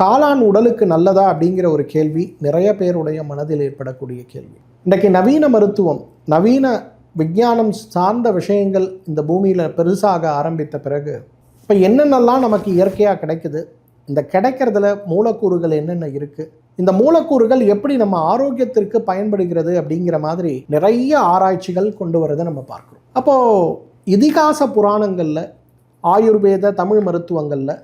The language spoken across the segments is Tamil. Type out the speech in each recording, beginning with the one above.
காளான் உடலுக்கு நல்லதா அப்படிங்கிற ஒரு கேள்வி நிறைய பேருடைய மனதில் ஏற்படக்கூடிய கேள்வி. இன்றைக்கு நவீன மருத்துவம் நவீன விஞ்ஞானம் சார்ந்த விஷயங்கள் இந்த பூமியில் பெருசாக ஆரம்பித்த பிறகு இப்போ என்னென்னலாம் நமக்கு இயற்கையாக கிடைக்குது? இந்த கிடைக்கிறதுல மூலக்கூறுகள் என்னென்ன இருக்குது இந்த மூலக்கூறுகள் எப்படி நம்ம ஆரோக்கியத்திற்கு பயன்படுகிறது அப்படிங்கிற மாதிரி நிறைய ஆராய்ச்சிகள் கொண்டு வரதை நம்ம பார்க்குறோம். அப்போது இதிகாச புராணங்களில் ஆயுர்வேத தமிழ் மருத்துவங்களில்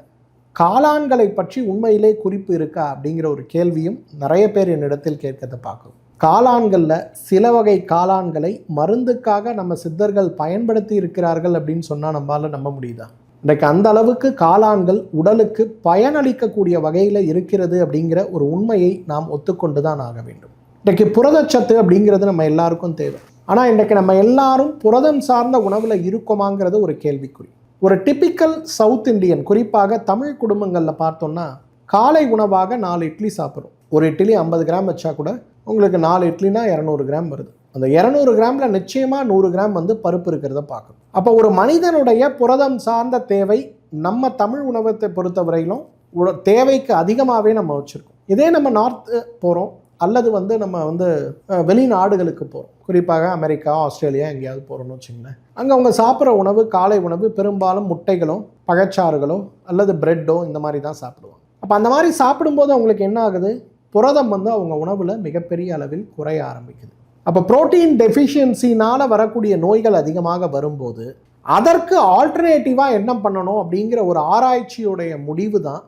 காளான்களை பற்றி உண்மையிலே குறிப்பு இருக்கா அப்படிங்கிற ஒரு கேள்வியும் நிறைய பேர் என்னிடத்தில் கேட்கறதை பார்க்கும் காளான்களில் சில வகை காளான்களை மருந்துக்காக நம்ம சித்தர்கள் பயன்படுத்தி இருக்கிறார்கள் அப்படின்னு சொன்னால் நம்மளால் நம்ப முடியுதா? இன்றைக்கு அந்த அளவுக்கு காளான்கள் உடலுக்கு பயனளிக்கக்கூடிய வகையில் இருக்கிறது அப்படிங்கிற ஒரு உண்மையை நாம் ஒத்துக்கொண்டு தான் ஆக வேண்டும். இன்றைக்கு புரதச்சத்து அப்படிங்கிறது நம்ம எல்லாருக்கும் தேவை. ஆனால் இன்றைக்கு நம்ம எல்லாரும் புரதம் சார்ந்த உணவில் இருக்கோமாங்கிறது ஒரு கேள்விக்குறி. ஒரு டிப்பிக்கல் சவுத் இண்டியன் குறிப்பாக தமிழ் குடும்பங்களில் பார்த்தோம்னா காலை உணவாக நாலு இட்லி சாப்பிட்றோம். ஒரு இட்லி ஐம்பது கிராம் வச்சா கூட உங்களுக்கு நாலு இட்லினா இரநூறு கிராம் வருது. அந்த இரநூறு கிராமில் நிச்சயமாக நூறு கிராம் வந்து பருப்பு இருக்கிறத பார்க்கணும். அப்போ ஒரு மனிதனுடைய புரதம் சார்ந்த தேவை நம்ம தமிழ் உணவத்தை பொறுத்தவரையிலும் உ- தேவைக்கு அதிகமாகவே நம்ம வச்சுருக்கோம். இதே நம்ம நார்த்து போகிறோம் அல்லது வந்து நம்ம வந்து வெளிநாடுகளுக்கு போகிறோம் குறிப்பாக அமெரிக்கா ஆஸ்திரேலியா எங்கேயாவது போகிறோம்னு வச்சுங்களேன். அங்கே அவங்க சாப்பிட்ற உணவு காலை உணவு பெரும்பாலும் முட்டைகளோ பழச்சாறுகளோ அல்லது பிரெட்டோ இந்த மாதிரி தான் சாப்பிடுவாங்க. அப்போ அந்த மாதிரி சாப்பிடும்போது அவங்களுக்கு என்ன ஆகுது? புரதம் வந்து அவங்க உணவில் மிகப்பெரிய அளவில் குறைய ஆரம்பிக்குது. அப்போ புரோட்டீன் டெஃபிஷியன்சினால் வரக்கூடிய நோய்கள் அதிகமாக வரும்போது அதற்கு ஆல்டர்னேட்டிவாக என்ன பண்ணணும் அப்படிங்கிற ஒரு ஆராய்ச்சியுடைய முடிவு தான்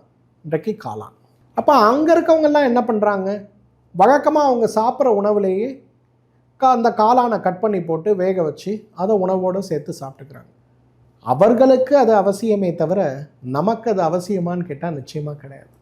இன்றைக்கு காளான். அப்போ அங்கே இருக்கவங்கெல்லாம் என்ன பண்ணுறாங்க வழக்கமாக அவங்க சாப்பிட்ற உணவுலேயே கா அந்த காளானை கட் பண்ணி போட்டு வேக வச்சு அதை உணவோடு சேர்த்து சாப்பிட்டுக்கிறாங்க. அவர்களுக்கு அது அவசியமே தவிர நமக்கு அது அவசியமான்னு கேட்டால் நிச்சயமாக கிடையாது.